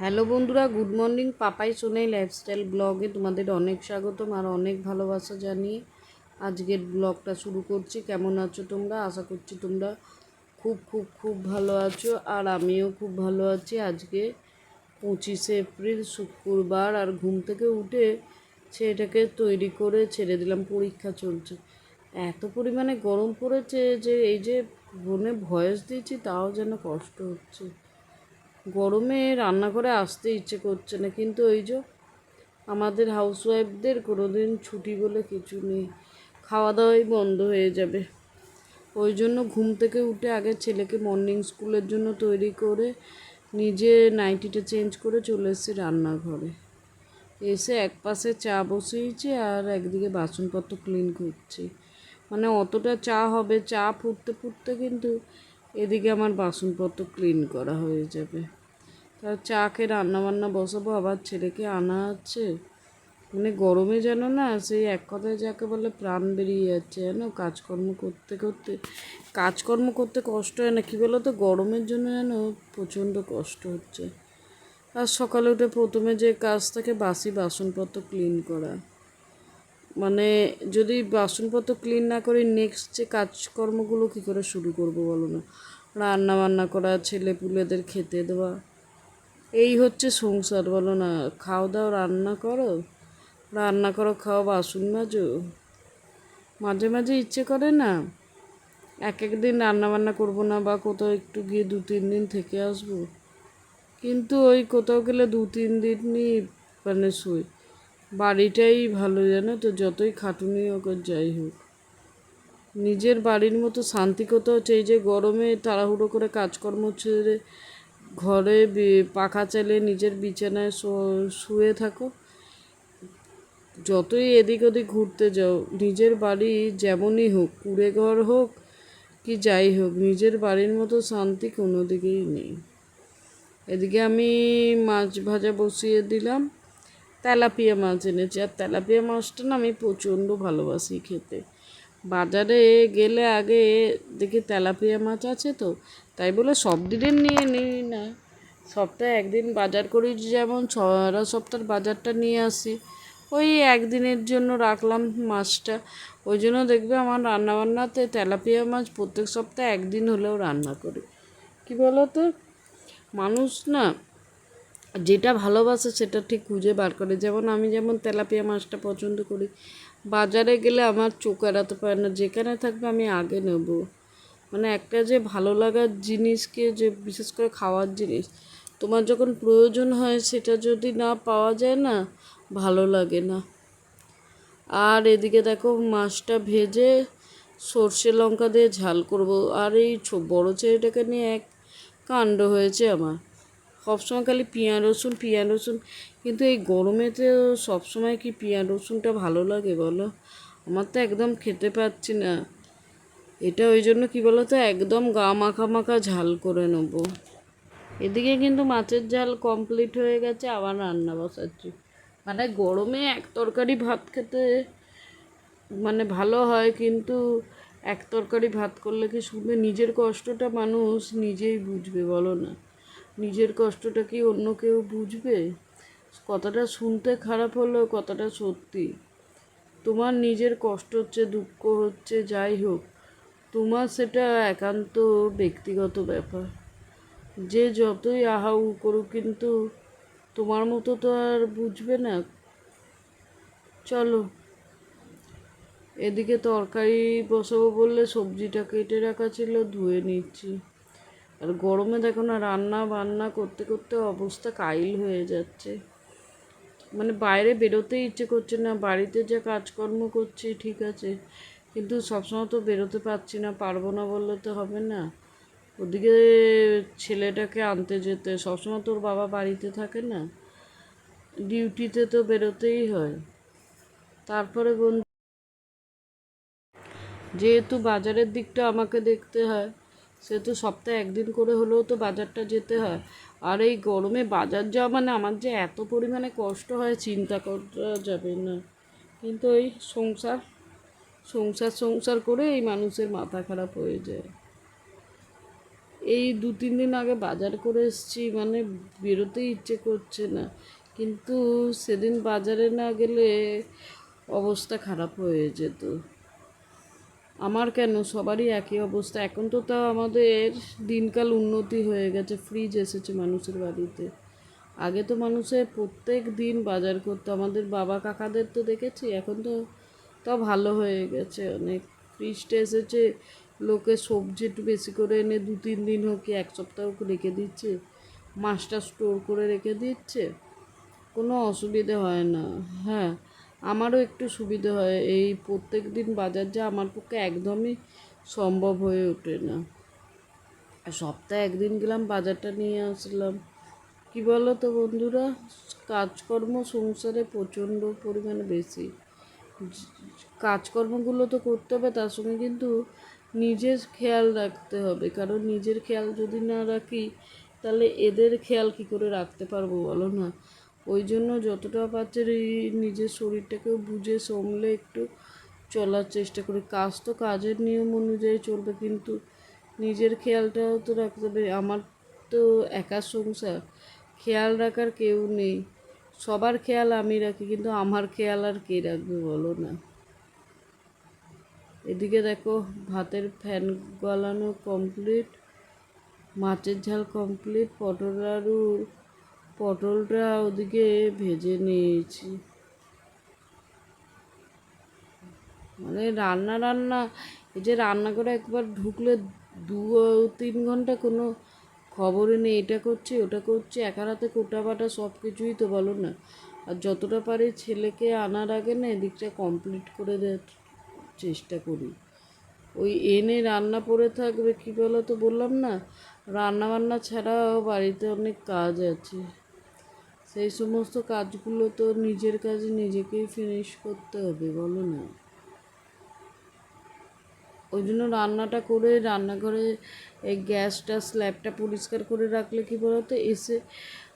Hello বন্ধুরা, good morning. Papai Sonai lifestyle ব্লগে তোমাদের অনেক স্বাগতম আর অনেক ভালোবাসা জানিয়ে আজকের ব্লগটা শুরু করছি। কেমন আছো তোমরা? আশা করছি তোমরা খুব খুব খুব ভালো আছো আর আমিও খুব ভালো আছি। আজকে পঁচিশে এপ্রিল, শুক্রবার আর ঘুম থেকে উঠে ছেলেটাকে তৈরি করে ছেড়ে দিলাম, পরীক্ষা চলছে। এত পরিমাণে গরম পড়েছে যে এই যে ফোনে ভয়েস দিয়েছি তাও যেন কষ্ট হচ্ছে। গরমে রান্না করে আসতে ইচ্ছে করছে না, কিন্তু ওই যে আমাদের হাউসওয়াইফদের কোনো দিন ছুটি বলে কিছু নেই খাওয়া দাওয়াই বন্ধ হয়ে যাবে। ওই জন্য ঘুম থেকে উঠে আগে ছেলেকে মর্নিং স্কুলের জন্য তৈরি করে নিজে নাইটিটা চেঞ্জ করে চলে এসেছি রান্নাঘরে। এসে এক পাশে চা বসিয়েছি আর একদিকে বাসনপত্র ক্লিন করছি। মানে অতটা চা হবে, চা ফুটতে ফুটতে কিন্তু এদিকে আমার বাসনপত্র ক্লিন করা হয়ে যাবে। তা চা খেয়ে রান্নাবান্না বসাবো, আবার ছেলেকে আনা আছে। মানে গরমে যেন না সেই এক কথায় যাকে বলে প্রাণ বেরিয়ে যাচ্ছে, জানো? কাজকর্ম করতে করতে, কাজকর্ম করতে কষ্ট হয় না। কী বলো তো গরমের জন্য যেন প্রচণ্ড কষ্ট হচ্ছে। আর সকালে উঠে প্রথমে যে কাজ থাকে, বাসি বাসনপত্র ক্লিন করা। মানে যদি বাসনপত্র ক্লিন না করি নেক্সট যে কাজকর্মগুলো কী করে শুরু করব বলো না? রান্না বান্না করা ছেলে পুলেদের খেতে দেওয়া এই হচ্ছে সংসার, বলো না। খাও দাও, রান্না করো। রান্না করো, খাও, বাসন মাজো। মাঝে মাঝে ইচ্ছে করে না, এক এক দিন রান্না বান্না করব না বা কোথাও একটু গিয়ে দু তিন দিন থেকে আসব। কিন্তু ওই কোথাও গেলে দু তিন দিন দিনই মানে শুই। বাড়িটাই ভালো জানো তো, যতই খাটুনি হোক যাই হোক। নিজের বাড়ির মতো শান্তি কোথাও চাই যে গরমে তাড়াহুড়ো করে কাজকর্ম ছেড়ে ঘরে পাখা চালিয়ে নিজের বিছানায় শুয়ে থাকো। যতই এদিক ওদিক ঘুরতে যাও, নিজের বাড়ি যেমনই হোক কুড়ে ঘর হোক কি যাই হোক, নিজের বাড়ির মতো শান্তি কোনো দিকেই নেই। এদিকে আমি মাছ ভাজা বসিয়ে দিলাম। তেলাপিয়া মাছ এনেছি। আর তেলাপিয়া মাছটা না আমি প্রচণ্ড ভালোবাসি খেতে। বাজারে গেলে আগে দেখি তেলাপিয়া মাছ আছে তো, তাই বলে সব দিনের নিয়ে নিই না। সপ্তাহে একদিন বাজার করি, যেমন সারা সপ্তাহের বাজারটা নিয়ে আসি। ওই একদিনের জন্য রাখলাম মাছটা। ওই জন্য দেখবে আমার রান্নাবান্নাতে তেলাপিয়া মাছ প্রত্যেক সপ্তাহে একদিন হলেও রান্না করি। কী বলো তো মানুষ না, যেটা ভালোবাসে সেটা ঠিক খুঁজে বার করে। যেমন আমি যেমন তেলাপিয়া মাছটা পছন্দ করি বাজারে গেলে আমার চোখ এড়াতে পারে না। যেখানে থাকবে আমি আগে নেব। মানে একটা যে ভালো লাগার জিনিসকে যে বিশেষ করে খাওয়ার জিনিস, তোমার যখন প্রয়োজন হয় সেটা যদি না পাওয়া যায় না, ভালো লাগে না। আর এদিকে দেখো মাছটা ভেজে সর্ষে লঙ্কা দিয়ে ঝাল করব। আর এই বড় ছেলেটাকে নিয়ে এক কাণ্ড হয়েছে আমার। সবসময় খালি পেঁয়াজ, রসুন পেঁয়াজ, রসুন। কিন্তু এই গরমে গরমেতে সবসময় কি পেঁয়াজ, রসুনটা ভালো লাগে বলো? আমার তো একদম খেতে পাচ্ছি না। এটা ওই জন্য কী বলো তো একদম গা মাখা মাখা ঝাল করে নেব। এদিকে কিন্তু মাছের ঝাল কমপ্লিট হয়ে গেছে, আবার রান্না বসাচ্ছি। মানে গরমে এক তরকারি ভাত খেতে মানে ভালো হয়, কিন্তু এক তরকারি ভাত করলে কি শুনে নিজের কষ্টটা মানুষ নিজেই বুঝবে বলো না? নিজের কষ্টটা কি অন্য কেউ বুঝবে? কথাটা শুনতে খারাপ হলেও কথাটা সত্যি। তোমার নিজের কষ্ট হচ্ছে, দুঃখ হচ্ছে, যাই হোক, তোমার সেটা একান্ত ব্যক্তিগত ব্যাপার। যে যতই আহাউ করুক, কিন্তু তোমার মতো তো আর বুঝবে না। চলো, এদিকে তরকারি বসাবো বললে সবজিটা কেটে রাখা ছিল, ধুয়ে নিচ্ছি। আর গরমে দেখো না, রান্না বান্না করতে করতে অবস্থা কাইল হয়ে যাচ্ছে। মানে বাইরে বেরোতেই ইচ্ছে করছে না, বাড়িতে যা কাজকর্ম করছি ঠিক আছে, কিন্তু সবসময় তো বেরোতে পারছি না, পারব না বললে তো হবে না। ওদিকে ছেলেটাকে আনতে যেতে, সবসময় তোর বাবা বাড়িতে থাকে না, ডিউটিতে তো বেরোতেই হয়। তারপরে বন্ধু, যেহেতু বাজারের দিকটা আমাকে দেখতে হয় সেহেতু সপ্তাহে একদিন করে হলেও তো বাজারটা যেতে হয়। আর এই গরমে বাজার যাওয়া মানে আমার যে এত পরিমাণে কষ্ট হয়, চিন্তা করা যাবে না। কিন্তু এই সংসার সংসার সংসার করে এই মানুষের মাথা খারাপ হয়ে যায়। এই দু, তিন দিন আগে বাজার করে এসেছি মানে বেরোতেই ইচ্ছে করছে না। কিন্তু সেদিন বাজারে না গেলে অবস্থা খারাপ হয়ে যেত। আমার কেন? সবারই একই অবস্থা। এখন তো তাও আমাদের দিনকাল উন্নতি হয়ে গেছে। ফ্রিজ এসেছে মানুষের বাড়িতে। আগে তো মানুষের প্রত্যেক দিন বাজার করতো। আমাদের বাবা কাকাদের তো দেখেছি, এখন তো তাও ভালো হয়ে গেছে অনেক। ফ্রিজটা এসেছে, লোকে সবজি একটু বেশি করে এনে দু, তিন দিন হোক কি এক সপ্তাহ হোক রেখে দিচ্ছে। মাছটা স্টোর করে রেখে দিচ্ছে। কোনো অসুবিধে হয় না। হ্যাঁ আমারও একটু সুবিধে হয়। এই প্রত্যেক দিন বাজার যা আমার পক্ষে একদমই সম্ভব হয়ে ওঠে না। সপ্তাহে একদিন গেলাম, বাজারটা নিয়ে আসলাম। কি বলো তো বন্ধুরা, কাজকর্ম সংসারে প্রচণ্ড পরিমাণে বেশি। কাজকর্মগুলো তো করতে হবে, তার সঙ্গে কিন্তু নিজের খেয়াল রাখতে হবে। কারণ নিজের খেয়াল যদি না রাখি, তাহলে এদের খেয়াল কি করে রাখতে পারব বলো না? ওই জন্য যতটা পারছে এই নিজের শরীরটাকেও বুঝে সমলে একটু চলার চেষ্টা করি। কাজ তো কাজের নিয়ম অনুযায়ী চলবে, কিন্তু নিজের খেয়ালটাও তো রাখতে হবে। আমার তো একা সংসার, খেয়াল রাখার কেউ নেই। সবার খেয়াল আমি রাখি, কিন্তু আমার খেয়াল আর কে রাখবে বলো না? এদিকে দেখো, ভাতের ফ্যান গলানো কমপ্লিট মাছের ঝাল কমপ্লিট পটল আলুর পটলটা ওদিকে ভেজে নিয়েছি। মানে রান্না রান্না, এই যে রান্না করে একবার ঢুকলে দু তিন ঘণ্টা কোনো খবরই নেই, এটা করছি, ওটা করছি, একা রাতে কোটা বাটা সব কিছুই তো বলো না। আর যতটা পারি ছেলেকে আনার আগে না এদিকটা কমপ্লিট করে দেওয়ার চেষ্টা করি। ওই এনে রান্না পড়ে থাকবে কী বলো তো বললাম না? রান্না বান্না ছাড়াও বাড়িতে অনেক কাজ আছে। সেই সমস্ত কাজগুলো তো নিজের কাজে নিজেকেই ফিনিশ করতে হবে, বলো না। ওই জন্য রান্নাটা করে রান্নাঘরে এই গ্যাসটা স্ল্যাবটা পরিষ্কার করে রাখলে কি বলতো, এসে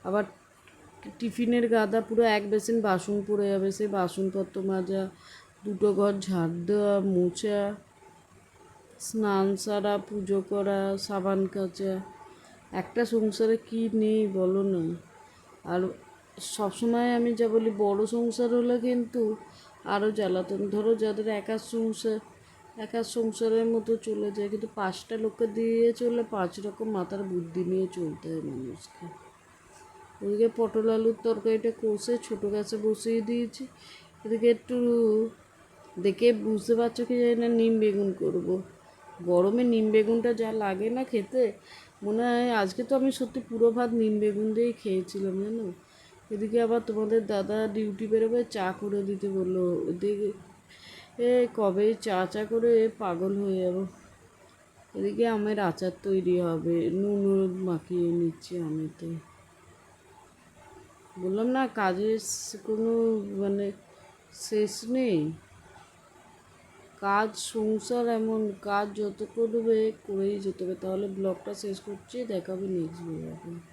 আবার টিফিনের গাদা পুরো এক বেসিন বাসন পড়ে যাবে, সেই বাসনপত্র মাজা, দুটো ঘর ঝাড় দেওয়া, মোছা, স্নান সারা, পুজো করা, সাবান কাচা, একটা সংসারে কি নেই বলো না। আর সবসময় আমি যা বলি, বড় সংসার হলে কিন্তু আরও জ্বালাতন। ধরো যাদের একা সংসার, একা সংসারের মতো চলে যায়, কিন্তু পাঁচটা লোককে দিয়ে চললে পাঁচ রকম মাথার বুদ্ধি নিয়ে চলতে হয় মানুষকে। ওদিকে পটল আলুর তরকারিটা কষে ছোটো গ্যাসে বসিয়ে দিয়েছি। এদিকে একটু দেখে বুঝতে পারছ কি জানি না, নিম বেগুন করব। গরমে নিম বেগুনটা যা লাগে না খেতে মনে হয় আজকে তো আমি সত্যি পুরো ভাত নিম বেগুন দিয়েই খেয়েছিলাম, জানো? এদিকে আবার তোমাদের দাদা ডিউটি বেরোবে, চা করে দিতে বলল। এদিকে এ কবে চা চা করে পাগল হয়ে যাব। এদিকে আমের আচার তৈরি হবে, নুন মাখিয়ে নিচ্ছি আমেতে। বললাম না, কাজের কোনো মানে শেষ নেই? কাজ, সংসার এমন কাজ যত করবে করেই যেতে হবে, তাহলে ব্লগটা শেষ করছি, দেখাবে নেক্সট ব্লগে